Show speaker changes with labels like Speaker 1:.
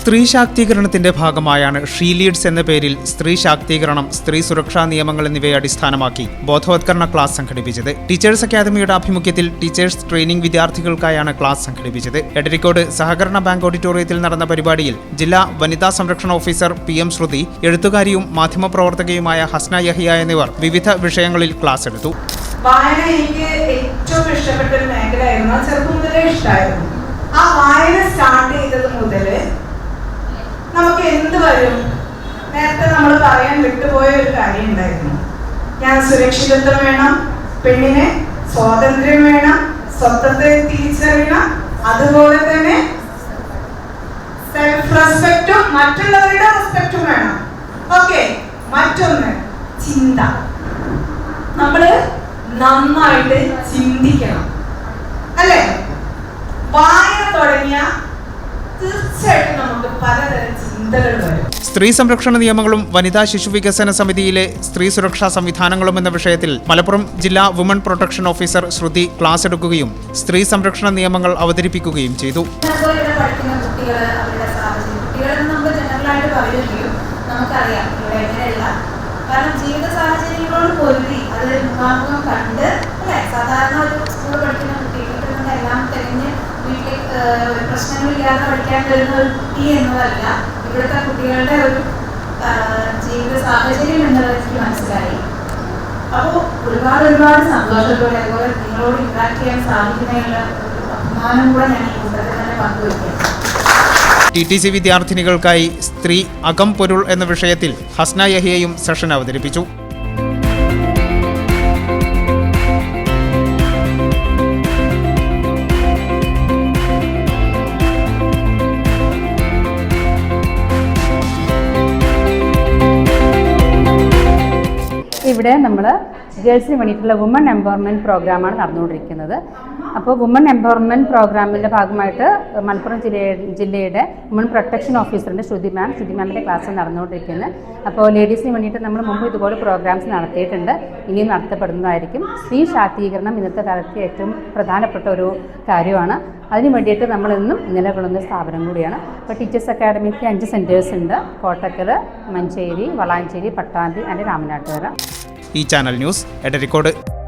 Speaker 1: സ്ത്രീ ശാക്തീകരണത്തിന്റെ ഭാഗമായാണ് she Leeds എന്ന പേരിൽ സ്ത്രീ ശാക്തീകരണം സ്ത്രീ സുരക്ഷാ നിയമങ്ങൾ എന്നിവയെ അടിസ്ഥാനമാക്കി ബോധവത്കരണ ക്ലാസ് സംഘടിപ്പിച്ചത്. ടീച്ചേഴ്സ് അക്കാദമിയുടെ ആഭിമുഖ്യത്തിൽ ടീച്ചേഴ്സ് ട്രെയിനിംഗ് വിദ്യാർത്ഥികൾക്കായാണ് ക്ലാസ് സംഘടിപ്പിച്ചത്. എടരിക്കോട് സഹകരണ ബാങ്ക് ഓഡിറ്റോറിയത്തിൽ നടന്ന പരിപാടിയിൽ ജില്ലാ വനിതാ സംരക്ഷണ ഓഫീസർ പി എം ശ്രുതി എഴുത്തുകാരിയും മാധ്യമപ്രവർത്തകയുമായ ഹസ്ന യഹിയ എന്നിവർ വിവിധ വിഷയങ്ങളിൽ ക്ലാസ് എടുത്തു.
Speaker 2: വായന ഏറ്റവും ഇഷ്ടപ്പെട്ട ആ വായന സ്റ്റാർട്ട് ചെയ്തത് നമുക്ക് വരും നേരത്തെ നമ്മൾ പറയാൻ വിട്ടുപോയ ഒരു കാര്യം ഉണ്ടായിരുന്നു. ഞാൻ സുരക്ഷിതത്വം വേണം പെണ്ണിനെ സ്വാതന്ത്ര്യം വേണം സ്വത്വത്തെ തിരിച്ചറിയണം അതുപോലെ തന്നെ സെൽഫ് റെസ്പെക്റ്റും മറ്റുള്ളവരുടെ റെസ്പെക്റ്റും വേണം. ഓക്കെ മറ്റൊന്ന് ചിന്ത. നമ്മൾ നന്നായിട്ട് ചിന്തിക്കണം. അല്ലേ? വായ തുടങ്ങിയ തീർച്ചയായിട്ടും നമുക്ക് പലതരം ചിന്തകൾ വരും.
Speaker 1: സ്ത്രീ സംരക്ഷണ നിയമങ്ങളും വനിതാ ശിശു വികസന സമിതിയിലെ സ്ത്രീ സുരക്ഷാ സംവിധാനങ്ങളും എന്ന വിഷയത്തിൽ മലപ്പുറം ജില്ലാ woman protection officer Shruthi class എടുക്കുകയും സ്ത്രീ സംരക്ഷണ നിയമങ്ങൾ അവതരിപ്പിക്കുകയും ചെയ്തു.
Speaker 3: കാരണം ജീവിത സാഹചര്യങ്ങളോട് പൊരുതി അത് മുഖാമുഖം കണ്ട് അല്ലെ? സാധാരണ ഒരു പ്രശ്നങ്ങളില്ലാതെ പഠിക്കാൻ വരുന്ന ഒരു കുട്ടി എന്നതല്ല. ഇവിടുത്തെ കുട്ടികളുടെ ഒരു ജീവിത സാഹചര്യം എന്നുള്ളത് എനിക്ക് മനസ്സിലായി. അപ്പോൾ ഒരുപാട് ഒരുപാട് സന്തോഷത്തോടെ അതുപോലെ നിങ്ങളോട് ഇന്ററാക്ട് ചെയ്യാൻ സാധിക്കുന്നതിനുള്ള അഭിമാനം കൂടെ ഞാൻ ഈ കൂട്ടത്തിൽ തന്നെ പങ്കുവയ്ക്കാം
Speaker 1: ടി ടി സി വിദ്യാർത്ഥിനികൾക്കായി സ്ത്രീ അകം പൊരുൾ എന്ന വിഷയത്തിൽ ഹസ്ന യഹിയയും സെഷൻ അവതരിപ്പിച്ചു.
Speaker 4: ഇവിടെ നമ്മൾ ഗേൾസിന് വേണ്ടിയിട്ടുള്ള വുമൺ എംപവർമെന്റ് പ്രോഗ്രാമാണ് നടന്നുകൊണ്ടിരിക്കുന്നത്. അപ്പോൾ വുമൺ എംപവർമെന്റ് പ്രോഗ്രാമിന്റെ ഭാഗമായിട്ട് മലപ്പുറം ജില്ലയുടെ ജില്ലയുടെ വുമൺ പ്രൊട്ടക്ഷൻ ഓഫീസറിന്റെ ശ്രുതി മാം ശ്രുതി മാമിന്റെ ക്ലാസ് നടന്നുകൊണ്ടിരിക്കുന്നത് അപ്പോൾ ലേഡീസിന് വേണ്ടിയിട്ട് നമ്മൾ മുമ്പ് ഇതുപോലെ പ്രോഗ്രാംസ് നടത്തിയിട്ടുണ്ട്. ഇനിയും നടത്തപ്പെടുന്നതായിരിക്കും. സ്ത്രീ ശാക്തീകരണം ഇന്നത്തെ കാലത്ത് ഏറ്റവും പ്രധാനപ്പെട്ട ഒരു കാര്യമാണ്. അതിന് വേണ്ടിയിട്ട് നമ്മൾ ഇന്നും നിലകൊള്ളുന്ന സ്ഥാപനം കൂടിയാണ്. അപ്പോൾ ടീച്ചേഴ്സ് അക്കാഡമിക്ക് അഞ്ച് സെന്റേഴ്സ് ഉണ്ട്. കോട്ടക്കൽ മഞ്ചേരി വളാഞ്ചേരി പട്ടാമ്പി ആൻഡ് രാമനാട്ടുകര.
Speaker 1: ഈ ചാനൽ ന്യൂസ് എടരിക്കോട്